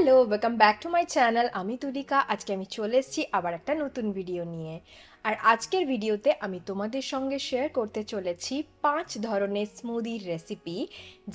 Hello welcome back to my channel আমি তুলিকা। আজকে আমি চলে এসেছি আবার একটা নতুন ভিডিও নিয়ে। আর আজকের ভিডিওতে আমি তোমাদের সঙ্গে শেয়ার করতে চলেছি পাঁচ ধরনের স্মুদির রেসিপি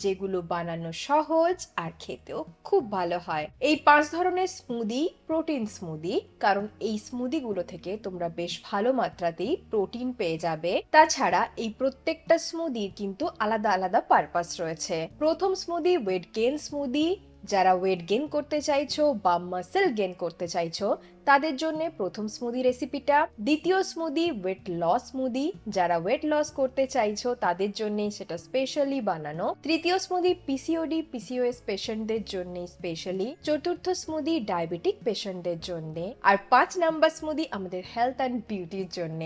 যেগুলো বানানো সহজ আর খেতেও খুব ভালো হয়। এই পাঁচ ধরনের স্মুদি প্রোটিন স্মুদি কারণ এই স্মুদিগুলো থেকে তোমরা বেশ ভালো মাত্রাতেই প্রোটিন পেয়ে যাবে। তাছাড়া এই প্রত্যেকটা স্মুদির কিন্তু আলাদা আলাদা পারপাস রয়েছে। প্রথম স্মুদি ওয়েট গেন স্মুদি যারা ওয়েট গেন করতে চাইছো বা মাসেল গেন করতে চাইছো, তাদের জন্য প্রথম স্মুদি রেসিপিটা দ্বিতীয় স্মুদি ওয়েট লস স্মুদি যারা ওয়েট লস করতে চাইছো, তাদের জন্য সেটা স্পেশালি বানানো। তৃতীয় স্মুদি পিসিওডি পিসিওএস পেশেন্টদের জন্য স্পেশালি চতুর্থ স্মুদি ডায়াবেটিক পেশেন্টদের জন্য। আর পাঁচ নাম্বার স্মুদি আমাদের হেলথ অ্যান্ড বিউটির জন্য।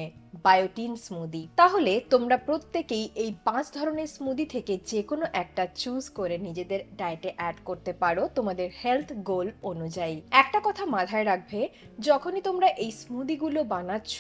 বায়োটিন স্মুদি তাহলে তোমরা প্রত্যেকেই এই পাঁচ ধরনের স্মুদি থেকে যে কোনো একটা চুজ করে নিজেদের ডায়েটে অ্যাড করতে পারো তোমাদের হেলথ গোল অনুযায়ী। একটা কথা মাথায় রাখবে, যখনই তোমরা এই স্মুদিগুলো বানাচ্ছ,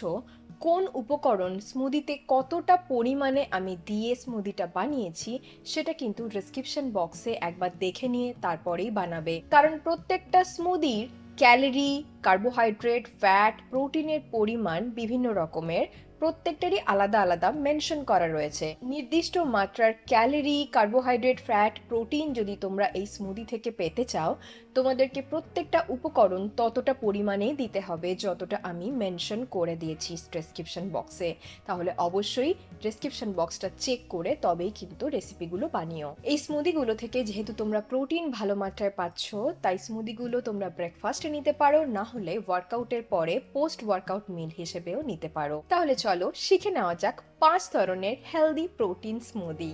কোন উপকরণ স্মুদিতে কতটা পরিমাণে আমি দিয়ে স্মুদিটা বানিয়েছি, সেটা কিন্তু ডিসক্রিপশন বক্সে একবার দেখে নিয়ে তারপরেই বানাবে। কারণ প্রত্যেকটা স্মুদির ক্যালোরি কার্বোহাইড্রেট ফ্যাট প্রোটিনের পরিমাণ বিভিন্ন রকমের। প্রত্যেকটারই আলাদা আলাদা মেনশন করা রয়েছে। নির্দিষ্ট মাত্রার ক্যালোরি কার্বোহাইড্রেট ফ্যাট প্রোটিন যদি তোমরা এই স্মুদি থেকে পেতে চাও, তোমাদেরকে প্রত্যেকটা উপকরণ ততটা পরিমাণেই দিতে হবে যতটা আমি মেনশন করে দিয়েছি ডেসক্রিপশন বক্সে তাহলে অবশ্যই ডেসক্রিপশন বক্সটা চেক করে তবেই কিন্তু রেসিপিগুলো বানিও। এই স্মুদিগুলো থেকে যেহেতু তোমরা প্রোটিন ভালো মাত্রায় পাচ্ছ, তাই স্মুদিগুলো তোমরা ব্রেকফাস্টে নিতে পারো, না হলে ওয়ার্কআউটের পরে পোস্ট ওয়ার্কআউট মিল হিসেবেও নিতে পারো। তাহলে চলো শিখে নেওয়া যাক পাঁচ ধরনের হেলদি প্রোটিন স্মুদি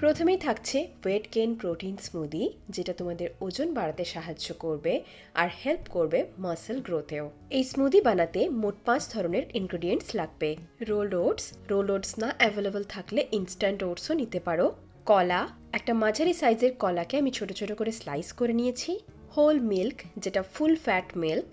প্রথমেই থাকছে ওয়েট গেইন প্রোটিন স্মুদি যেটা তোমাদের ওজন বাড়াতে সাহায্য করবে আর হেল্প করবে মাসেল গ্রোথেও এই স্মুদি বানাতে মোট পাঁচ ধরনের ইনগ্রিডিয়েন্টস লাগবে। রোল ওটস রোল ওটস না অ্যাভেলেবল থাকলে ইনস্ট্যান্ট ওটসও নিতে পারো। কলা, একটা মাঝারি সাইজের কলাকে আমি ছোট ছোট করে স্লাইস করে নিয়েছি। হোল মিল্ক যেটা full fat milk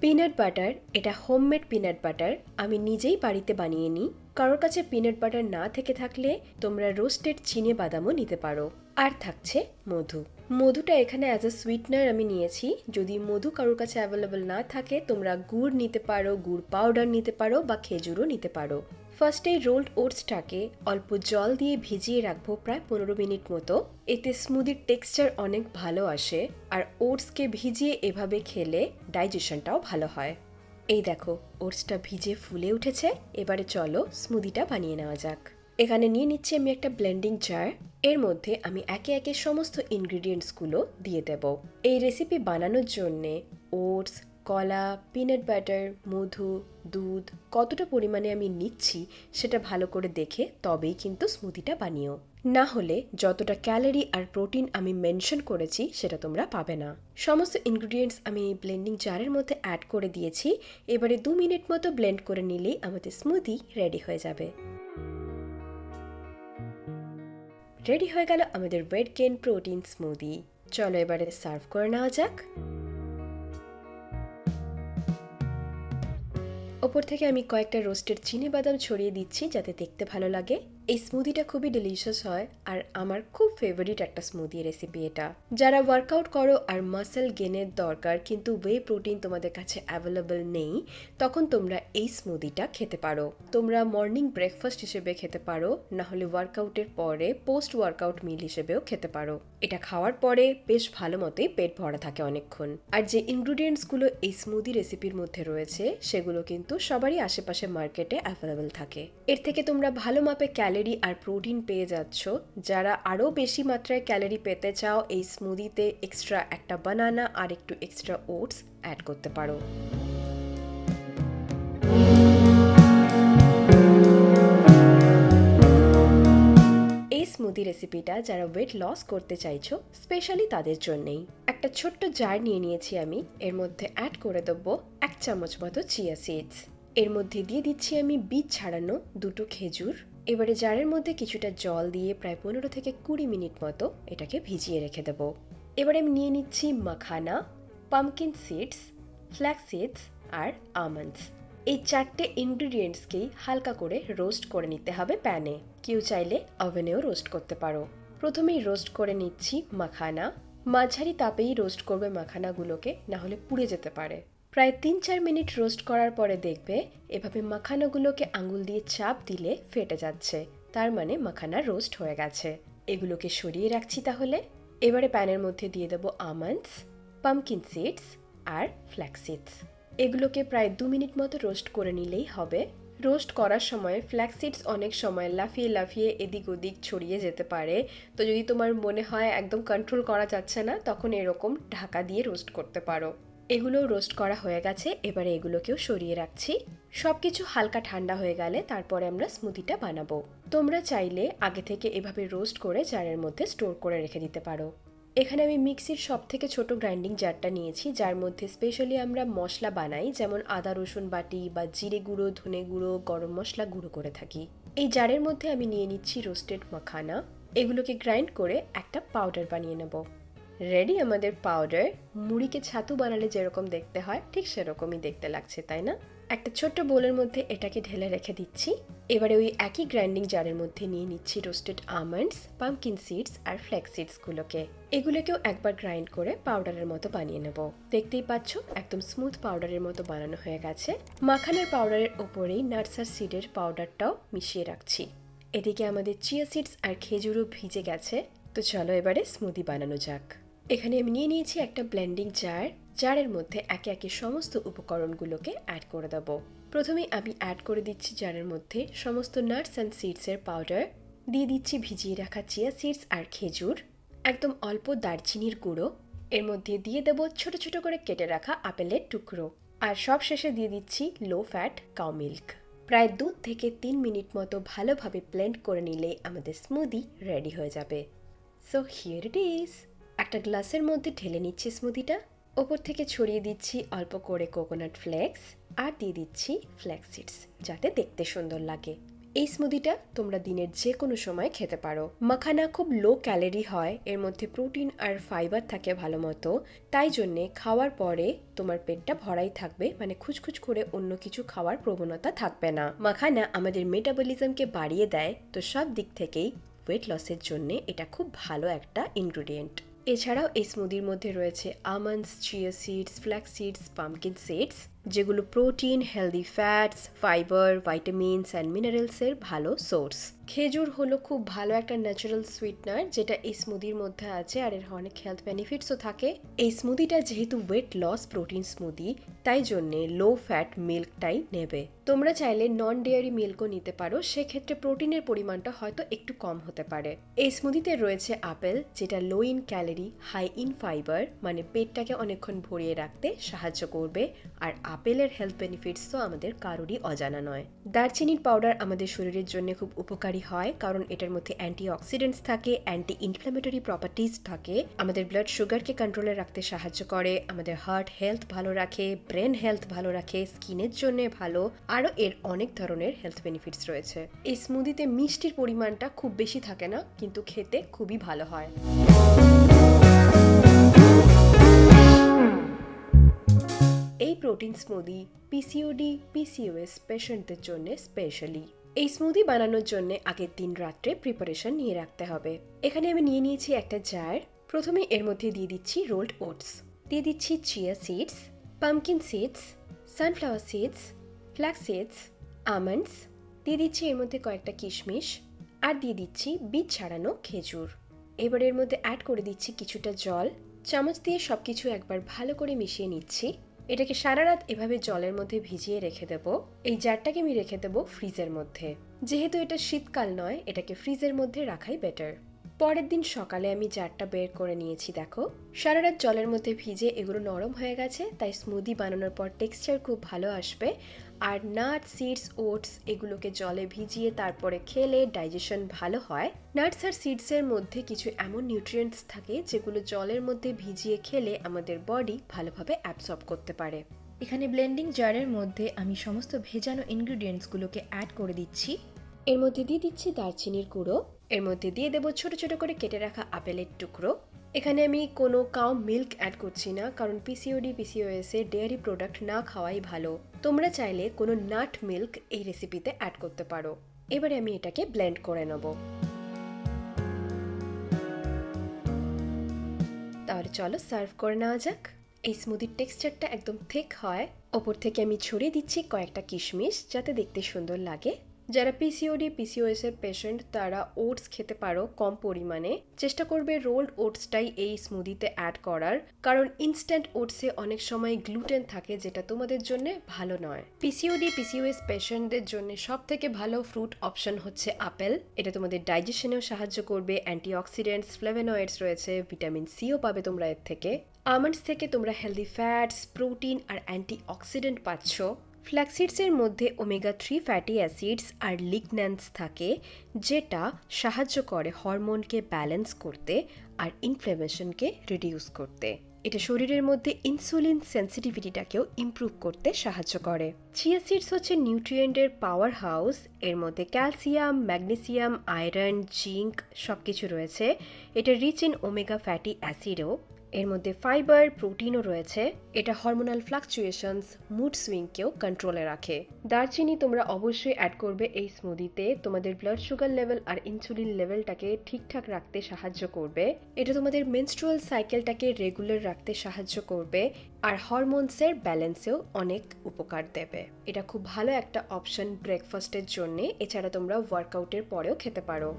peanut butter এটা হোমমেড পিনাট বাটার আমি নিজেই বাড়িতে বানিয়ে নিই। কারোর কাছে পিনাট বাটার না থেকে থাকলে তোমরা রোস্টেড চিনে বাদামও নিতে পারো। আর থাকছে মধু। মধুটা এখানে অ্যাজ আ সুইটনার আমি নিয়েছি। যদি মধু কারোর কাছে অ্যাভেলেবল না থাকে, তোমরা গুড় নিতে পারো, গুড় পাউডার নিতে পারো বা খেজুরও নিতে পারো। ফার্স্টে রোল্ড ওটসটাকে অল্প জল দিয়ে ভিজিয়ে রাখব প্রায় পনেরো মিনিট মতো। এতে স্মুদির টেক্সচার অনেক ভালো আসে আর ওটসকে ভিজিয়ে এভাবে খেলে ডাইজেশনটাও ভালো হয়। এই দেখো, ওটসটা ভিজে ফুলে উঠেছে। এবারে চলো স্মুদিটা বানিয়ে নেওয়া যাক। এখানে নিয়ে নিচ্ছি আমি একটা ব্লেন্ডিং জার। এর মধ্যে আমি একে একে সমস্ত ইনগ্রিডিয়েন্টসগুলো দিয়ে দেব। এই রেসিপি বানানোর জন্যে ওটস কলা পিনাট বাটার মধু, দুধ কতটা পরিমাণে আমি নিচ্ছি সেটা ভালো করে দেখে তবেই কিন্তু স্মুদিটা বানিও। না হলে যতটা ক্যালোরি আর প্রোটিন আমি মেনশন করেছি সেটা তোমরা পাবে না। সমস্ত ইনগ্রিডিয়েন্টস আমি এই ব্লেন্ডিং জারের মধ্যে অ্যাড করে দিয়েছি। এবারে দু মিনিট মতো ব্লেন্ড করে নিলেই আমাদের স্মুদি রেডি হয়ে যাবে। রেডি হয়ে গেল আমাদের ওয়েট গেন প্রোটিন স্মুদি চলো এবারে সার্ভ করে নেওয়া যাক। ওপর থেকে আমি কয়েকটা রোস্টেড চিনি বাদাম ছড়িয়ে দিচ্ছি যাতে দেখতে ভালো লাগে। এই স্মুদিটা খুবই ডেলিশিয়াস হয় আর আমার খুব ফেভারিট একটা স্মুদি রেসিপি এটা। যারা ওয়ার্কআউট করো আর মাসেল গেনের দরকার কিন্তু ওয়ে প্রোটিন তোমাদের কাছে অ্যাভেলেবল নেই, তখন তোমরা এই স্মুদিটা খেতে পারো। তোমরা মর্নিং ব্রেকফাস্ট হিসেবে খেতে পারো না হলে ওয়ার্কআউটের পরে পোস্ট ওয়ার্কআউট মিল হিসেবেও খেতে পারো। এটা খাওয়ার পরে বেশ ভালো মতোই পেট ভরা থাকে অনেকক্ষণ। আর যে ইনগ্রিডিয়েন্টসগুলো এই স্মুদি রেসিপির মধ্যে রয়েছে, সেগুলো কিন্তু সবারই আশেপাশে মার্কেটে অ্যাভেলেবেল থাকে। এর থেকে তোমরা ভালো মাপে ক্যালোরি আর প্রোটিন পেয়ে যাচ্ছ, যারা আরও বেশি মাত্রায় ক্যালোরি পেতে চাও, এই স্মুদিতে এক্সট্রা একটা বানানা আর একটু এক্সট্রা ওটস অ্যাড করতে পারো। স্মুদি রেসিপিটা যারা ওয়েট লস করতে চাইছো স্পেশালি তাদের জন্যেই। একটা ছোট্ট জার নিয়ে নিয়েছি আমি, এর মধ্যে অ্যাড করে দেবো এক চামচ মতো চিয়া সিডস এর মধ্যে দিয়ে দিচ্ছি আমি বীজ ছাড়ানো দুটো খেজুর এবারে জারের মধ্যে কিছুটা জল দিয়ে প্রায় পনেরো থেকে কুড়ি মিনিট মতো এটাকে ভিজিয়ে রেখে দেবো। এবারে আমি নিয়ে নিচ্ছি makhana pumpkin seeds flax seeds আর আমন্ডস এই চারটে ইনগ্রিডিয়েন্টসকেই হালকা করে রোস্ট করে নিতে হবে প্যানে কেউ চাইলে ওভেনেও রোস্ট করতে পারো। প্রথমেই রোস্ট করে নিচ্ছি মাখানা। মাঝারি তাপেই রোস্ট করবে মাখানাগুলোকে না হলে পুড়ে যেতে পারে। প্রায় তিন চার মিনিট রোস্ট করার পরে দেখবে এভাবে মাখানাগুলোকে আঙুল দিয়ে চাপ দিলে ফেটে যাচ্ছে। তার মানে মাখানা রোস্ট হয়ে গেছে। এগুলোকে সরিয়ে রাখছি তাহলে। এবারে প্যানের মধ্যে দিয়ে দেবো আমন্ডস পামকিন সিডস আর ফ্ল্যাক্স সিডস এগুলোকে প্রায় দু মিনিট মতো রোস্ট করে নিলেই হবে। রোস্ট করার সময় ফ্ল্যাক্স সিডস অনেক সময় লাফিয়ে লাফিয়ে এদিক ওদিক ছড়িয়ে যেতে পারে। তো যদি তোমার মনে হয় একদম কন্ট্রোল করা যাচ্ছে না, তখন এরকম ঢাকা দিয়ে রোস্ট করতে পারো। এগুলো রোস্ট করা হয়ে গেছে, এবারে এগুলোকেও সরিয়ে রাখছি। সব কিছু হালকা ঠান্ডা হয়ে গেলে তারপরে আমরা স্মুদিটা বানাবো। তোমরা চাইলে আগে থেকে এভাবে রোস্ট করে জারের মধ্যে স্টোর করে রেখে দিতে পারো। এখানে আমি মিক্সির সব থেকে ছোট গ্রাইন্ডিং জারটা নিয়েছি, যার মধ্যে স্পেশালি আমরা মশলা বানাই, যেমন আদা, রসুন বাটি বা জিরে গুঁড়ো, ধনে গুঁড়ো, গরম মশলা গুঁড়ো করে থাকি। এই জারের মধ্যে আমি নিয়ে নিচ্ছি রোস্টেড মাখানা। এগুলোকে গ্রাইন্ড করে একটা পাউডার বানিয়ে নেব। রেডি আমাদের পাউডার মুড়িকে ছাতু বানালে যেরকম দেখতে হয়, ঠিক সেরকমই দেখতে লাগছে, তাই না? একটা ছোট্ট বোলের মধ্যে এটাকে ঢেলে রেখে দিচ্ছি। এবারে ওই একই গ্রাইন্ডিং জারের মধ্যে নিয়ে নিচ্ছি রোস্টেড আমন্ডস পাম্পকিন সিডস আর ফ্লেক্স সিডসগুলোকে এগুলোকেও একবার গ্রাইন্ড করে পাউডারের মতো বানিয়ে নেব। দেখতেই পাচ্ছ, একদম স্মুথ পাউডারের মতো বানানো হয়ে গেছে। মাখানের পাউডারের ওপরেই নার্সার সিডের পাউডারটাও মিশিয়ে রাখছি। এদিকে আমাদের চিয়া সিডস আর খেজুরও ভিজে গেছে। তো চলো এবারে স্মুদি বানানো যাক। এখানে আমি নিয়ে নিয়েছি একটা ব্লেন্ডিং জার জারের মধ্যে একে একে সমস্ত উপকরণগুলোকে অ্যাড করে দেবো। প্রথমে আমি অ্যাড করে দিচ্ছি জারের মধ্যে সমস্ত নাটস অ্যান্ড সিডসের পাউডার দিয়ে দিচ্ছি ভিজিয়ে রাখা চিয়া সিডস আর খেজুর। একদম অল্প দারচিনির গুঁড়ো। এর মধ্যে দিয়ে দেবো ছোট ছোট করে কেটে রাখা আপেলের টুকরো। আর সব শেষে দিয়ে দিচ্ছি লো ফ্যাট কাউ মিল্ক প্রায় দু থেকে তিন মিনিট মতো ভালোভাবে ব্লেন্ড করে নিলে আমাদের স্মুদি রেডি হয়ে যাবে। সো হিয়ার ইট ইজ একটা গ্লাসের মধ্যে ঢেলে নিচ্ছি স্মুদিটা। ওপর থেকে ছড়িয়ে দিচ্ছি অল্প করে কোকোনাট ফ্লেক্স আর দিয়ে দিচ্ছি ফ্লেক্স সিডস যাতে দেখতে সুন্দর লাগে। এই স্মুদিটা তোমরা দিনের যে কোনো সময় খেতে পারো। মাখানা খুব লো ক্যালোরি হয়, এর মধ্যে প্রোটিন আর ফাইবার থাকে ভালো মতো। তাই জন্যে খাওয়ার পরে তোমার পেটটা ভরাই থাকবে মানে খুচখুচ করে অন্য কিছু খাওয়ার প্রবণতা থাকবে না। মাখানা আমাদের মেটাবলিজমকে বাড়িয়ে দেয়, তো সব দিক থেকেই ওয়েট লসের জন্য এটা খুব ভালো একটা ইনগ্রিডিয়েন্ট এছাড়াও এই স্মুদির মধ্যে রয়েছে almonds chia seeds flax seeds pumpkin seeds যেগুলো protein healthy fats fibre vitamins and মিনারেলসের ভালো সোর্স খেজুর হলো খুব ভালো একটা ন্যাচারাল সুইটনার যেটা এই স্মুদির মধ্যে আছে আর এর অনেক হেলথ বেনিফিটসও থাকে। এই স্মুদিটা যেহেতু ওয়েট লস প্রোটিন স্মুদি তাই জন্যে লো ফ্যাট মিল্কটাই নেবে। তোমরা চাইলে নন ডেয়ারি মিল্কও নিতে পারো, সেক্ষেত্রে প্রোটিনের পরিমাণটা হয়তো একটু কম হতে পারে। এই স্মুদিতে রয়েছে আপেল, যেটা low in calorie high in fibre মানে পেটটাকে অনেকক্ষণ ভরিয়ে রাখতে সাহায্য করবে। আর আপেলের হেলথ বেনিফিটস তো আমাদের কারোরই অজানা নয়। দারচিনির পাউডার আমাদের শরীরের জন্য খুব উপকারী হয়, কারণ এটার মধ্যে অ্যান্টি অক্সিডেন্টস থাকে অ্যান্টি ইনফ্ল্যামেটরি প্রপার্টিজ থাকে। আমাদের ব্লাড সুগারকে কন্ট্রোলে রাখতে সাহায্য করে, আমাদের হার্ট হেলথ ভালো রাখে ব্রেন হেলথ ভালো রাখে, স্কিনের জন্য ভালো, আরও এর অনেক ধরনের হেলথ বেনিফিটস রয়েছে। এই স্মুদিতে মিষ্টির পরিমাণটা খুব বেশি থাকে না, কিন্তু খেতে খুবই ভালো হয়। প্রোটিন স্মুদি পিসিওডি পিসিওএস পেশেন্টদের জন্য স্পেশালি এই স্মুদি বানানোর জন্য আগের দিন রাত্রে প্রিপারেশন নিয়ে রাখতে হবে। এখানে আমি নিয়ে নিয়েছি একটা জার প্রথমে এর মধ্যে দিয়ে দিচ্ছি রোল্ড ওটস দিয়ে দিচ্ছি chia seeds pumpkin seeds sunflower seeds flax seeds almonds দিয়ে দিচ্ছি এর মধ্যে কয়েকটা কিশমিশ। আর দিয়ে দিচ্ছি বীজ ছাড়ানো খেজুর। এবার এর মধ্যে অ্যাড করে দিচ্ছি কিছুটা জল। চামচ দিয়ে সব কিছু একবার ভালো করে মিশিয়ে নিচ্ছি। এটাকে সারা রাত এভাবে জলের মধ্যে ভিজিয়ে রেখে দেবো। এই জারটাকে আমি রেখে দেবো ফ্রিজের মধ্যে। যেহেতু এটা শীতকাল নয়, এটাকে ফ্রিজের মধ্যে রাখাই বেটার পরের দিন সকালে আমি জারটা বের করে নিয়েছি, দেখো। সারা রাত জলের মধ্যে ভিজে এগুলো নরম হয়ে গেছে, তাই স্মুদি বানানোর পর টেক্সচার খুব ভালো আসবে। আর নাট, সিডস, ওটস এগুলোকে জলে ভিজিয়ে তারপরে খেলে ডাইজেশন ভালো হয়। নাটস আর সিডসের মধ্যে কিছু এমন নিউট্রিয়েন্টস থাকে যেগুলো জলের মধ্যে ভিজিয়ে খেলে আমাদের বডি ভালোভাবে অ্যাবসর্ব করতে পারে। এখানে ব্লেন্ডিং জারের মধ্যে আমি সমস্ত ভেজানো ইনগ্রিডিয়েন্টসগুলোকে অ্যাড করে দিচ্ছি। এর মধ্যে দিয়ে দিচ্ছি দারচিনির গুঁড়ো। এর মধ্যে দিয়ে দেবো ছোট ছোট করে কেটে রাখা আপেলের টুকরো। এখানে আমি কোনো কাউ মিল্ক অ্যাড করছি না, কারণ পিসিওডি পিসিওএস এ ডেয়ারি প্রোডাক্ট না খাওয়াই ভালো। তোমরা চাইলে কোনো নাট মিল্ক এই রেসিপিতে অ্যাড করতে পারো। এবারে আমি এটাকে ব্লেন্ড করে নেব। তাহলে চলো সার্ভ করে নেওয়া যাক। এই স্মুদির টেক্সচারটা একদম থিক হয়। ওপর থেকে আমি ছড়িয়ে দিচ্ছি কয়েকটা কিশমিশ, যাতে দেখতে সুন্দর লাগে। যারা পিসিওডি পিসিওএস এর পেশেন্ট তারা ওটস খেতে পারো কম পরিমাণে। চেষ্টা করবে রোল্ড ওটসটাই এই স্মুদিতে অ্যাড করার। কারণ ইনস্ট্যান্ট ওটসে অনেক সময় গ্লুটেন থাকে, যেটা তোমাদের জন্য ভালো নয়। পিসিওডি পিসিওএস পেশেন্টদের জন্য সব থেকে ভালো ফ্রুট অপশন হচ্ছে আপেল। এটা তোমাদের ডাইজেশনেও সাহায্য করবে অ্যান্টিঅক্সিডেন্টস ফ্লেভেনয়েডস রয়েছে ভিটামিন সিও পাবে তোমরা এর থেকে। আমন্ডস থেকে তোমরা হেলদি ফ্যাটস প্রোটিন আর অ্যান্টি অক্সিডেন্ট পাচ্ছ। ফ্ল্যাক্সিডসের মধ্যে ওমেগা থ্রি ফ্যাটি অ্যাসিডস আর লিগন্যান্স থাকে, যেটা সাহায্য করে হরমোনকে ব্যালেন্স করতে আর ইনফ্লেমেশনকে রিডিউস করতে। এটা শরীরের মধ্যে ইনসুলিন সেন্সিটিভিটিটাকেও ইমপ্রুভ করতে সাহায্য করে। চিয়া সিডস হচ্ছে নিউট্রিয়েন্টের পাওয়ার হাউস এর মধ্যে ক্যালসিয়াম, ম্যাগনেসিয়াম, আয়রন, জিঙ্ক সব কিছু রয়েছে। এটা রিচ ইন ওমেগা ফ্যাটি অ্যাসিডও এর মধ্যে ফাইবার প্রোটিনও রয়েছে। এটা হরমোনাল ফ্লাকচুয়েশনস মুড সুইংকেও কন্ট্রোলে রাখে। দারচিনি তোমরা অবশ্যই অ্যাড করবে এই স্মুদিতে তোমাদের ব্লাড সুগার লেভেল আর ইনসুলিন লেভেলটাকে ঠিকঠাক রাখতে সাহায্য করবে। এটা তোমাদের মেনস্ট্রুয়াল সাইকেলটাকে রেগুলার রাখতে সাহায্য করবে। আর হরমোনসের ব্যালেন্সেও অনেক উপকার দেবে। এটা খুব ভালো একটা অপশন ব্রেকফাস্টের জন্য। এছাড়া তোমরা ওয়ার্কআউটের পরেও খেতে পারো।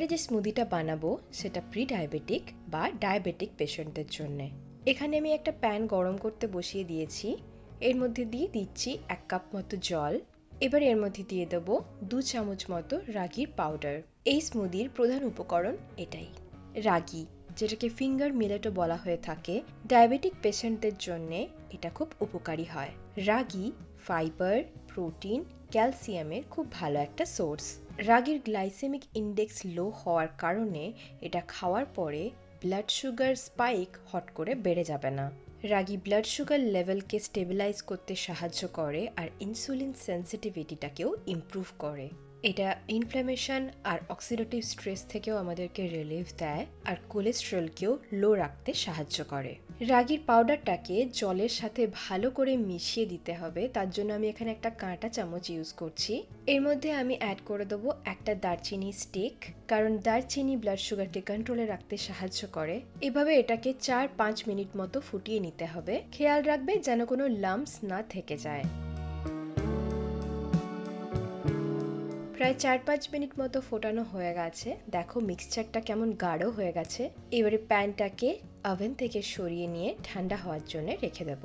এবারে যে স্মুদিটা বানাবো, সেটা প্রি ডায়াবেটিক বা ডায়াবেটিক পেশেন্টদের জন্যে। এখানে আমি একটা প্যান গরম করতে বসিয়ে দিয়েছি। এর মধ্যে দিয়ে দিচ্ছি এক কাপ মতো জল। এবার এর মধ্যে দিয়ে দেবো দু চামচ মতো রাগির পাউডার এই স্মুদির প্রধান উপকরণ এটাই। রাগি, যেটাকে ফিঙ্গার মিলেটও বলা হয়ে থাকে ডায়াবেটিক পেশেন্টদের জন্য এটা খুব উপকারী হয়। রাগি ফাইবার প্রোটিন ক্যালসিয়ামের খুব ভালো একটা সোর্স রাগির গ্লাইসেমিক ইন্ডেক্স লো হওয়ার কারণে এটা খাওয়ার পরে ব্লাড সুগার স্পাইক হট করে বেড়ে যাবে না। রাগি ব্লাড সুগার লেভেলকে স্টেবিলাইজ করতে সাহায্য করে আর ইনসুলিন সেন্সিটিভিটিটাকেও ইমপ্রুভ করে। এটা ইনফ্ল্যামেশন আর অক্সিডেটিভ স্ট্রেস থেকেও আমাদেরকে রিলিফ দেয় আর কোলেস্ট্রলকেও লো রাখতে সাহায্য করে। রাগির পাউডারটাকে জলের সাথে ভালো করে মিশিয়ে দিতে হবে। তার জন্য আমি এখানে একটা কাঁটা চামচ ইউজ করছি। এর মধ্যে আমি অ্যাড করে দেবো একটা দারচিনি স্টিক কারণ দারচিনি ব্লাড সুগারকে কন্ট্রোলে রাখতে সাহায্য করে। এভাবে এটাকে চার পাঁচ মিনিট মতো ফুটিয়ে নিতে হবে। খেয়াল রাখবে যেন কোনো লাম্পস না থেকে যায়। প্রায় চার পাঁচ মিনিট মতো ফোটানো হয়ে গেছে। দেখো মিক্সচারটা কেমন গাঢ় হয়ে গেছে। এবারে প্যানটাকে ওভেন থেকে সরিয়ে নিয়ে ঠান্ডা হওয়ার জন্য রেখে দেব।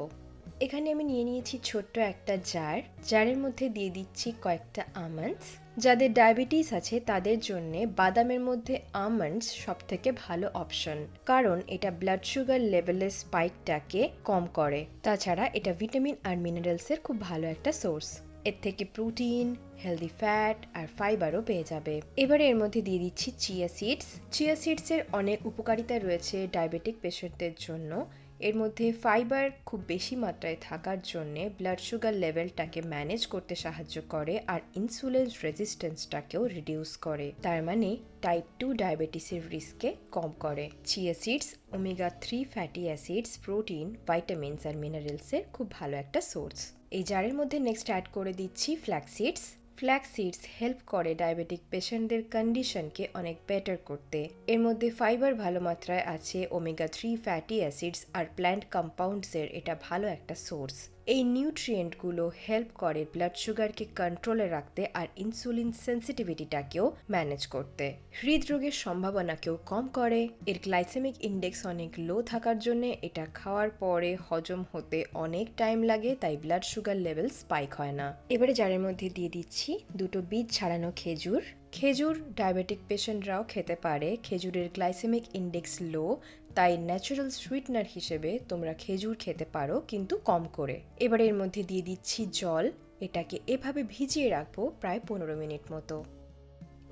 এখানে আমি নিয়ে নিয়েছি ছোট্ট একটা জার। জারের মধ্যে দিয়ে দিচ্ছি কয়েকটা আমন্ডস যাদের ডায়াবেটিস আছে, তাদের জন্য বাদামের মধ্যে আমন্ডস সব থেকে ভালো অপশন কারণ এটা ব্লাড সুগার লেভেলের স্পাইকটাকে কম করে। তাছাড়া এটা ভিটামিন আর মিনারেলসের খুব ভালো একটা সোর্স এর থেকে প্রোটিন হেলদি ফ্যাট আর ফাইবারও পেয়ে যাবে। এবারে এর মধ্যে দিয়ে দিচ্ছি চিয়া সিডস চিয়া সিডসের অনেক উপকারিতা রয়েছে ডায়াবেটিক পেশেন্টদের জন্য। এর মধ্যে ফাইবার খুব বেশি মাত্রায় থাকার জন্যে ব্লাড সুগার লেভেলটাকে ম্যানেজ করতে সাহায্য করে আর ইনসুলিন রেজিস্ট্যান্সটাকেও রিডিউস করে। তার মানে টাইপ টু ডায়াবেটিসের রিস্ককে কম করে। Chia seeds omega three fatty acids protein vitamins আর মিনারেলসের খুব ভালো একটা সোর্স এই জারের মধ্যে নেক্সট অ্যাড করে দিচ্ছি ফ্ল্যাক্সিডস ফ্ল্যাক্সিডস হেল্প করে ডায়াবেটিক পেশেন্টদের কন্ডিশনকে অনেক বেটার করতে। এর মধ্যে ফাইবার ভালো মাত্রায় আছে ওমেগা থ্রি ফ্যাটি অ্যাসিডস আর প্ল্যান্ট কম্পাউন্ডসের এটা ভালো একটা সোর্স এই নিউট্রিয়েন্টগুলো হেল্প করে ব্লাড সুগারকে কন্ট্রোলে রাখতে আর ইনসুলিন সেন্সিটিভিটিটাকেও ম্যানেজ করতে। হৃদরোগের সম্ভাবনাকেও কম করে। এর গ্লাইসেমিক ইন্ডেক্স অনেক লো থাকার জন্য এটা খাওয়ার পরে হজম হতে অনেক টাইম লাগে, তাই ব্লাড সুগার লেভেল স্পাইক হয় না। এবারে জারের মধ্যে দিয়ে দিচ্ছি দুটো বীজ ছাড়ানো খেজুর। খেজুর ডায়াবেটিক পেশেন্টরাও খেতে পারে। খেজুরের গ্লাইসেমিক ইন্ডেক্স লো তাই ন্যাচারাল সুইটনার হিসেবে তোমরা খেজুর খেতে পারো, কিন্তু কম করে। এবার এর মধ্যে দিয়ে দিচ্ছি জল। এটাকে এভাবে ভিজিয়ে রাখব প্রায় পনেরো মিনিট মতো।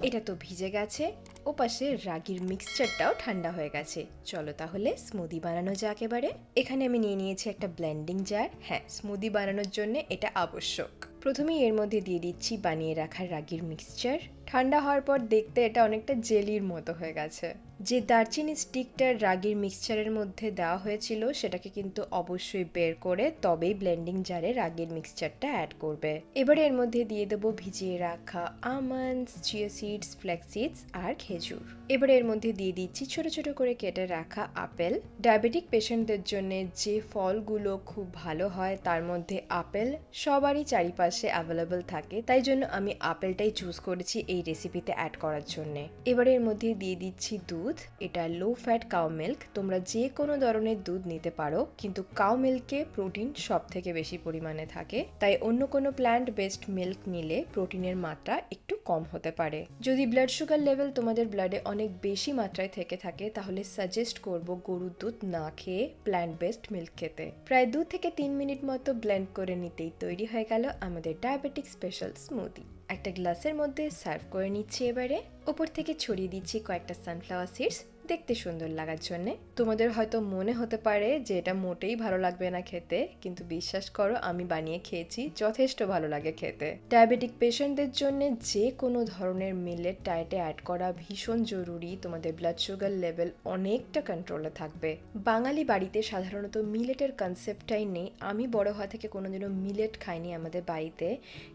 এটা তো ভিজে গেছে। ওপাশে রাগির মিক্সচারটাও ঠান্ডা হয়ে গেছে। চলো তাহলে স্মুদি বানানো যাক এবারে। এখানে আমি নিয়ে নিয়েছি একটা ব্লেন্ডিং জার হ্যাঁ স্মুদি বানানোর জন্য এটা আবশ্যক। প্রথমেই এর মধ্যে দিয়ে দিচ্ছি বানিয়ে রাখা রাগির মিক্সচার ঠান্ডা হওয়ার পর দেখতে এটা অনেকটা জেলির মতো হয়ে গেছে। যে দারচিনি স্টিকটা রাগির মিক্সচারের মধ্যে দেওয়া হয়েছিল, সেটাকে কিন্তু অবশ্যই বের করে তবেই ব্লেন্ডিং জারে রাগির মিক্সচারটা অ্যাড করবে। এবারে এর মধ্যে দিয়ে দেবো ভিজিয়ে রাখা almonds chia seeds flax seeds আর খেজুর। এবারে এর মধ্যে দিয়ে দিচ্ছি ছোট ছোট করে কেটে রাখা আপেল। ডায়াবেটিক পেশেন্টদের জন্য যে ফলগুলো খুব ভালো হয়, তার মধ্যে আপেল সবারই চারিপাশে অ্যাভেলেবল থাকে। তাই জন্য আমি আপেলটাই চুজ করেছি এই রেসিপিতে অ্যাড করার জন্য। এবারে এর মধ্যে দিয়ে দিচ্ছি দুধ। এটা লো ফ্যাট কাউ মিল্ক তোমরা যে কোনো ধরনের দুধ নিতে পারো, কিন্তু কাউ মিল্কে প্রোটিন সব থেকে বেশি পরিমাণে থাকে। তাই অন্য কোনো প্ল্যান্ট বেসড মিল্ক নিলে প্রোটিনের মাত্রা একটু কম হতে পারে। যদি ব্লাড সুগার লেভেল তোমাদের ব্লাডে অনেক বেশি মাত্রায় থেকে থাকে, তাহলে সাজেস্ট করব গরুর দুধ না খেয়ে প্ল্যান্ট বেসড মিল্ক খেতে। প্রায় দু থেকে তিন মিনিট মতো ব্লেন্ড করে নিতেই তৈরি হয়ে গেল আমাদের ডায়াবেটিক স্পেশাল স্মুদি একটা গ্লাসের মধ্যে সার্ভ করে নিচ্ছি এবারে। ওপর থেকে ছড়িয়ে দিচ্ছি কয়েকটা সানফ্লাওয়ার সিডস দেখতে সুন্দর লাগার জন্য। তোমাদের হয়তো মনে হতে পারে যে এটা মোটেই ভালো লাগবে না খেতে, কিন্তু বিশ্বাস করো আমি বানিয়ে খেয়েছি, যথেষ্ট ভালো লাগে খেতে। ডায়াবেটিক পেশেন্টদের জন্য যে কোনো ধরনের মিলেট ডায়েটে অ্যাড করা ভীষণ জরুরি। তোমাদের ব্লাড সুগার লেভেল অনেকটা কন্ট্রোলে থাকবে। বাঙালি বাড়িতে সাধারণত মিলেটের কনসেপ্টটাই নেই। আমি বড় হওয়া থেকে কোনোদিনও মিলেট খাইনি আমাদের বাড়িতে,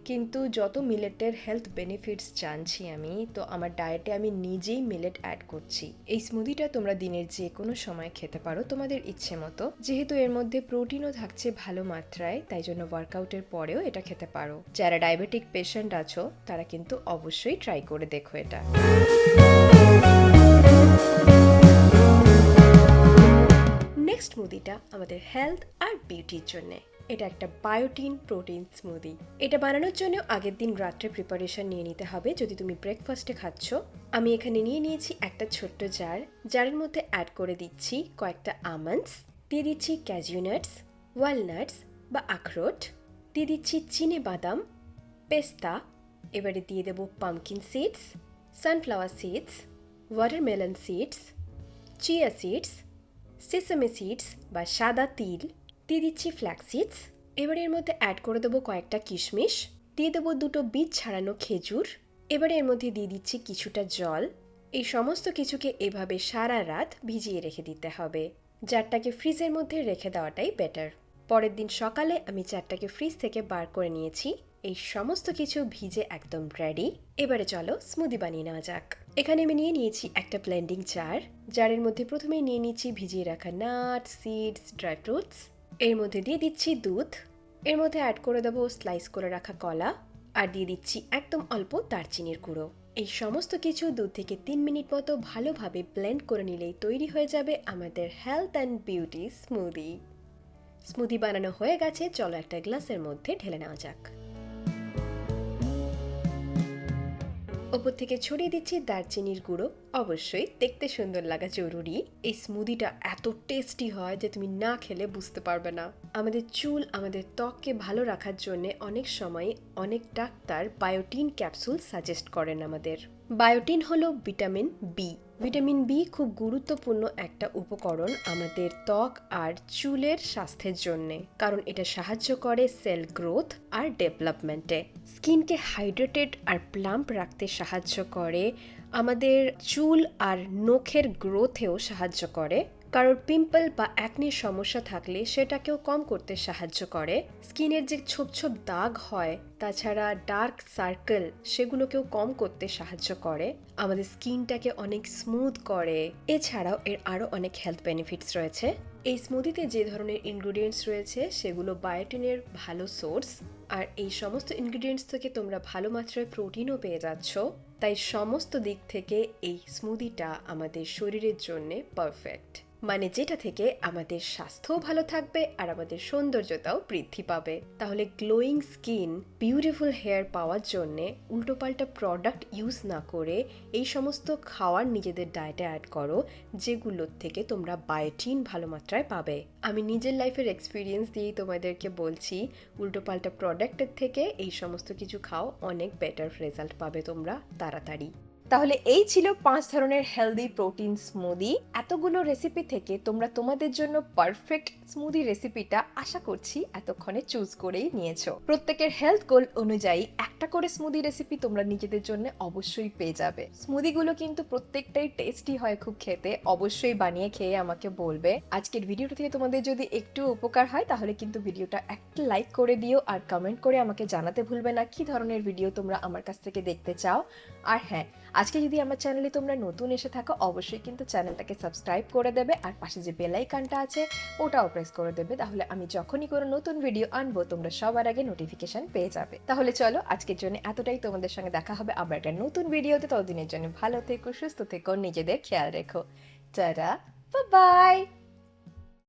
কিন্তু যত মিলেটের হেলথ বেনিফিটস জানছি আমি, তো আমার ডায়েটে আমি নিজেই মিলেট অ্যাড করছি। এই স্মুদিটা তোমরা দিনের যে কোনো সময় খেতে পারো তোমাদের ইচ্ছে মতো। যেহেতু এর মধ্যে প্রোটিনও থাকছে ভালো মাত্রায়, তাই জন্য ওয়ার্কআউটের পরেও এটা খেতে পারো। যারা ডায়াবেটিক পেশেন্ট আছো, তারা কিন্তু অবশ্যই ট্রাই করে দেখো এটা। নেক্সট স্মুদিটা আমাদের হেলথ আর বিউটির জন্য। এটা একটা বায়োটিন প্রোটিন স্মুদি এটা বানানোর জন্য আগের দিন রাত্রে প্রিপারেশন নিয়ে নিতে হবে যদি তুমি ব্রেকফাস্টে খাচ্ছ। আমি এখানে নিয়ে নিয়েছি একটা ছোট্ট জার জারের মধ্যে অ্যাড করে দিচ্ছি কয়েকটা আমন্ডস দিয়ে দিচ্ছি ক্যাজিউ নাটস ওয়ালনাটস বা আখরোট, দিয়ে দিচ্ছি চিনে বাদাম, পেস্তা, এবারে দিয়ে দেবো pumpkin seeds sunflower seeds watermelon seeds chia seeds sesame seeds বা সাদা তিল। দিয়ে দিচ্ছি ফ্ল্যাক্স সিডস এবারে এর মধ্যে অ্যাড করে দেবো কয়েকটা কিশমিশ। দিয়ে দেবো দুটো বীজ ছাড়ানো খেজুর। এবারে এর মধ্যে দিয়ে দিচ্ছি কিছুটা জল। এই সমস্ত কিছুকে এভাবে সারা রাত ভিজিয়ে রেখে দিতে হবে। জারটাকে ফ্রিজের মধ্যে রেখে দেওয়াটাই বেটার পরের দিন সকালে আমি চারটাকে ফ্রিজ থেকে বার করে নিয়েছি। এই সমস্ত কিছু ভিজে একদম রেডি এবারে চলো স্মুদি বানিয়ে নেওয়া যাক। এখানে আমি নিয়ে নিয়েছি একটা ব্লেন্ডিং জার জারের মধ্যে প্রথমেই নিয়ে নিচ্ছি ভিজিয়ে রাখা নাট সিডস ড্রাই ফ্রুটস এর মধ্যে দিয়ে দিচ্ছি দুধ। এর মধ্যে অ্যাড করে দেবো স্লাইস করে রাখা কলা। আর দিয়ে দিচ্ছি একদম অল্প দারচিনির গুঁড়ো। এই সমস্ত কিছু দুধ থেকে তিন মিনিট মতো ভালোভাবে ব্লেন্ড করে নিলেই তৈরি হয়ে যাবে আমাদের health and beauty smoothie smoothie বানানো হয়ে গেছে, চলো একটা গ্লাসের মধ্যে ঢেলে নেওয়া যাক। ওপর থেকে ছড়িয়ে দিচ্ছি দারচিনির গুঁড়ো। অবশ্যই দেখতে সুন্দর লাগা জরুরি। এই স্মুদিটা এত টেস্টি হয় যে তুমি না খেলে বুঝতে পারবে না। আমাদের চুল আমাদের ত্বককে ভালো রাখার জন্য অনেক সময় অনেক ডাক্তার বায়োটিন ক্যাপসুল সাজেস্ট করেন আমাদের। বায়োটিন হলো ভিটামিন বি ভিটামিন বি খুব গুরুত্বপূর্ণ একটা উপকরণ আমাদের ত্বক আর চুলের স্বাস্থ্যের জন্য, কারণ এটা সাহায্য করে সেল গ্রোথ আর ডেভেলপমেন্টে। স্কিনকে হাইড্রেটেড আর প্লাম্প রাখতে সাহায্য করে, আমাদের চুল আর নখের গ্রোথেও সাহায্য করে। কারোর পিম্পল বা অ্যাকনির সমস্যা থাকলে সেটাকেও কম করতে সাহায্য করে। স্কিনের যে ছোপ ছোপ দাগ হয়, তাছাড়া ডার্ক সার্কেল সেগুলোকেও কম করতে সাহায্য করে। আমাদের স্কিনটাকে অনেক স্মুথ করে। এছাড়াও এর আরও অনেক হেলথ বেনিফিটস রয়েছে। এই স্মুদিতে যে ধরনের ইনগ্রিডিয়েন্টস রয়েছে, সেগুলো বায়োটিনের ভালো সোর্স আর এই সমস্ত ইনগ্রিডিয়েন্টস থেকে তোমরা ভালো মাত্রায় প্রোটিনও পেয়ে যাচ্ছ। তাই সমস্ত দিক থেকে এই স্মুদিটা আমাদের শরীরের জন্য পারফেক্ট মানে যেটা থেকে আমাদের স্বাস্থ্যও ভালো থাকবে আর আমাদের সৌন্দর্যতাও বৃদ্ধি পাবে। তাহলে গ্লোয়িং স্কিন বিউটিফুল হেয়ার পাওয়ার জন্যে উল্টোপাল্টা প্রোডাক্ট ইউজ না করে এই সমস্ত খাওয়ার নিজেদের ডায়েটে অ্যাড করো, যেগুলোর থেকে তোমরা বায়োটিন ভালো মাত্রায় পাবে। আমি নিজের লাইফের এক্সপিরিয়েন্স দিয়েই তোমাদেরকে বলছি, উল্টোপাল্টা প্রোডাক্টের থেকে এই সমস্ত কিছু খাও, অনেক বেটার রেজাল্ট পাবে তোমরা তাড়াতাড়ি। তাহলে এই ছিল পাঁচ ধরনের হেলদি প্রোটিন স্মুদি এতগুলো রেসিপি থেকে তোমরা তোমাদের জন্য পারফেক্ট স্মুদি রেসিপিটা আশা করছি এতক্ষণে চুজ করেই নিয়েছো। প্রত্যেকের হেলথ গোল অনুযায়ী একটা করে স্মুদি রেসিপি তোমরা নিজেদের জন্য অবশ্যই পেয়ে যাবে। স্মুদিগুলো কিন্তু প্রত্যেকটাই টেস্টি হয় খুব খেতে, অবশ্যই বানিয়ে খেয়ে আমাকে বলবে। আজকের ভিডিওটা থেকে তোমাদের যদি একটু উপকার হয়, তাহলে কিন্তু ভিডিওটা একটা লাইক করে দিও আর কমেন্ট করে আমাকে জানাতে ভুলবে না কি ধরনের ভিডিও তোমরা আমার কাছ থেকে দেখতে চাও। আর হ্যাঁ আজকে যদি আমার চ্যানেলে তোমরা নতুন এসে থাকো, অবশ্যই কিন্তু চ্যানেলটাকে সাবস্ক্রাইব করে দেবে আর পাশে যে বেলাইকানটা আছে, ওটাও প্রেস করে দেবে। তাহলে আমি যখনই কোনো নতুন ভিডিও আনব, তোমরা সবার আগে নোটিফিকেশন পেয়ে যাবে। তাহলে চলো, আজকের জন্য এতটাই। তোমাদের সঙ্গে দেখা হবে আবার একটা নতুন ভিডিওতে। ততদিনের জন্য ভালো থেকো, সুস্থ থেকো, নিজেদের খেয়াল রেখো। Tata bye